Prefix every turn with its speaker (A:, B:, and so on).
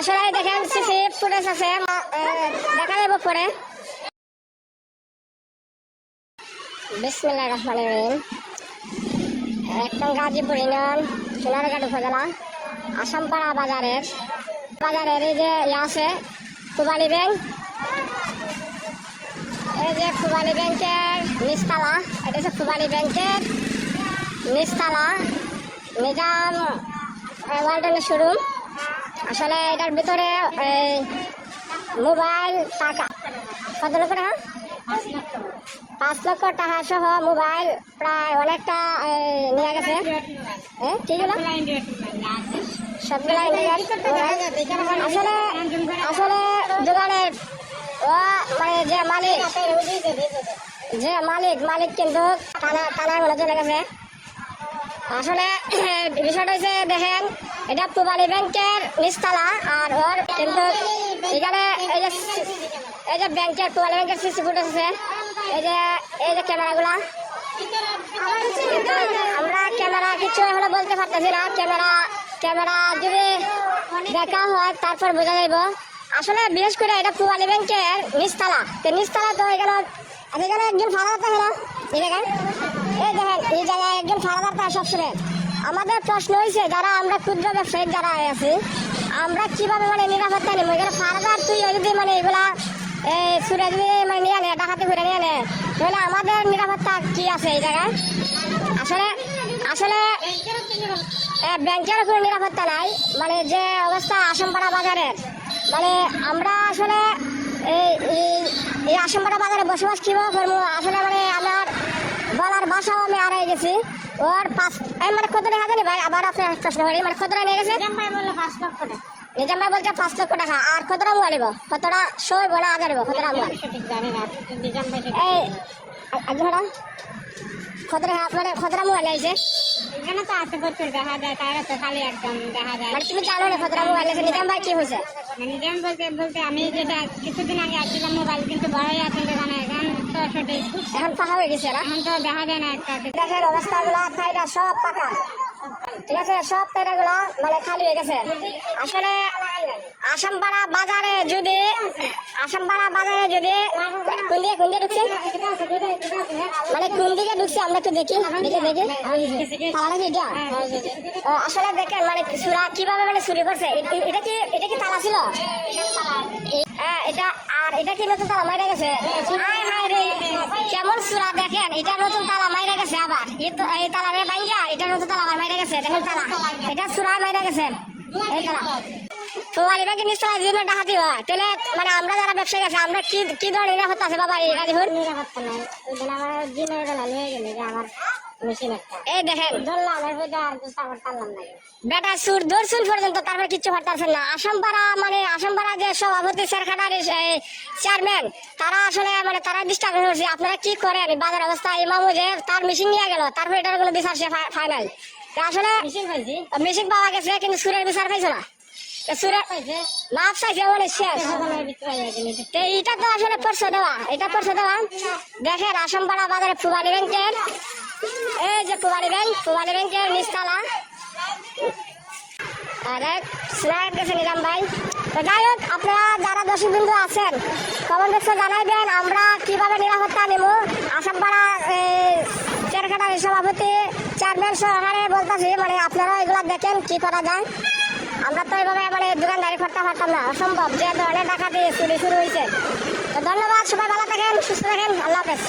A: আসলে দেখেন, CC footage আছে দেখা যাব পরে। বিসমিল্লাহ রহমান রহিম। একদম গাজীপুর ইউনিয়ন, সোনারঘাট উপজেলা, আসামপাড়া বাজারের। বাজারের এই যে ইয়ে আছে, কুবালি ব্যাংক। এই যে কুবালি ব্যাংকের নিচতলা, এটা হচ্ছে কুবালি ব্যাংকের নিচতলা, নিজাম ওয়ার্ল্ডের শোরুম। আসলে এটার ভিতরে মোবাইল টাকা। কত লক্ষ টাকা? পাঁচ লক্ষ টাকা সহ মোবাইল প্রায় অনেকটা নিয়ে গেছে। হ্যাঁ কি আসলে আসলে দোকানের ও মানে যে মালিক যে মালিক মালিক কিন্তু টানা মনে চলে গেছে। আসলে, বিষয়টা হচ্ছে দেখেন এটা পুবালি ব্যাংকের নিচতলা আর ওর কিন্তু এখানে এই যে এই যে ব্যাংকের পুবালি ব্যাংকের সিসি ফুটেজ আছে। এই যে এই যে ক্যামেরাগুলা। আমরা ক্যামেরা কিছু এখনও বলতে পারতেছি না। ক্যামেরা ক্যামেরা যদি দেখা হয়, তারপর বোঝা যাইব। আসলে বিশেষ করে এটা পুবালি ব্যাংকের নিচতলা। তো নিচতলা তো এখানে এখানে একজন থাকে না এই জায়গায় এই দেখেন, এই জায়গায় একজন ফাদার থাকে সবসময়। আমাদের প্রশ্ন হয়েছে যারা আমরা ক্ষুদ্র ব্যবসায়ী যারা আছি, আমরা কীভাবে মানে নিরাপত্তা নেব? এখানে ফাদার তুই যদি মানে এগুলা সুরে যদি মানে নিয়ে নেয় ডাকাতি করে নিয়ে নেয় তাহলে আমাদের নিরাপত্তা কি আছে এই জায়গায়? আসলে আসলে ব্যাংকের কোনো নিরাপত্তা নাই মানে যে অবস্থা আসামপাড়া বাজারের মানে আমরা আসলে এই আসামপাড়া বাজারে বসবাস কীভাবে করব? আসলে মানে আমার বলার ভাষাও আমি হারাই গেছি। ওর পাঁচ এই মানে কত টাকা জানি ভাই? আবার আপনার প্রশ্ন করি। মানে কত নিয়ে গেছে? নিজাম ভাই বলছে পাঁচ লক্ষ টাকা। আর কতটা মোবাইল নিব? কতটা শো বলে আগে নিব? কতটা এই কত টাকা কতটা মোবাইল আছে
B: এখানে তো আছে প্রচুর দেখা যায় তার তো খালি একদম দেখা যায়।
A: মানে তুমি জানো না কতটা মোবাইল আছে নিজাম ভাই কি হয়েছে?
B: বলতে বলতে আমি যেটা কিছুদিন আগে আসছিলাম মোবাইল কিন্তু এখন
A: পাকা হয়ে গেছে
B: এখন তো দেখা যায় না একটা।
A: দেখেন অবস্থাগুলো থাইটা সব পাকা। ঠিক আছে সব থাইটাগুলো মানে খালি হয়ে গেছে। আসলে আসামপাড়া বাজারে যদি আসামপাড়া বাজারে যদি কোন দিকে কোন দিকে ঢুকছে? মানে কোন দিকে ঢুকছে আমরা একটু দেখি। দেখে দেখি। তালা এটা? আসলে দেখেন মানে সুরা কীভাবে মানে চুরি করছে এটা কি এটা কি তালা ছিল? হ্যাঁ, এটা আর এটা কি নতুন তালা? মাইরে গেছে। হায় হায় রে এই তালা রে ভাইয়া এটা নতুন তালা আবার মাইরে গেছে, দেখেন তালা। এটা সুরা মাইরে গেছে। এই তালা। তো এটাকে নিশ্চয় দিন ডাকাতি দিও তাহলে মানে আমরা যারা ব্যবসা গেছে আমরা কি কি ধরনের নিরাপত্তা আছে, বাবা, এই
B: ওই দিন আমার দিনের বেলা নিয়ে গেলে আমার।
A: এই দেখেন।
B: ধরলাম
A: বেটা সুর ধরছুন পর্যন্ত তারপরে কিচ্ছু পারতেছেন না। আসামপাড়া মানে আসামপাড়া যে সভাপতি সরকারের চেয়ারম্যান তারা আসলে মানে তারা ডিস্টার্ব করছে আপনারা কি করেন? বাজার অবস্থা ইমামু যে তার মেশিন নিয়ে গেল তারপর এটার কোনো বিচার সে ফাইনাল আসলে
B: মেশিন
A: পাওয়া গেছে কিন্তু সুরের বিচার পাইছে না। মাপ চাইছে মানে শেষ তো এইটা তো আসলে পরশো দেওয়া। এটা পরশো দেওয়া। দেখেন আসামপাড়া বাজারে ফুবানি ব্যাংকের এই যে ফুবানি ব্যাংক ফুবানি ব্যাংকের নিচতলা। আর এক স্ন্যাপ গেছে নিজাম ভাই। তো যাই হোক, আপনারা যারা দর্শক বিন্দু আছেন কমেন্ট বক্সে জানাইবেন আমরা কীভাবে নিরাপত্তা নেব। আসামপাড়া চেরখাটার সভাপতি চেয়ারম্যান সহকারে বলতেছি মানে আপনারা এগুলা দেখেন কি করা যায়। আমরা তো এভাবে মানে দোকানদারি করতে পারতাম না, অসম্ভব যে ধরনের ডাকাতি চুরি শুরু হয়েছে তো ধন্যবাদ, সবাই ভালো থাকেন, সুস্থ থাকেন, আল্লাহ হাফেজ।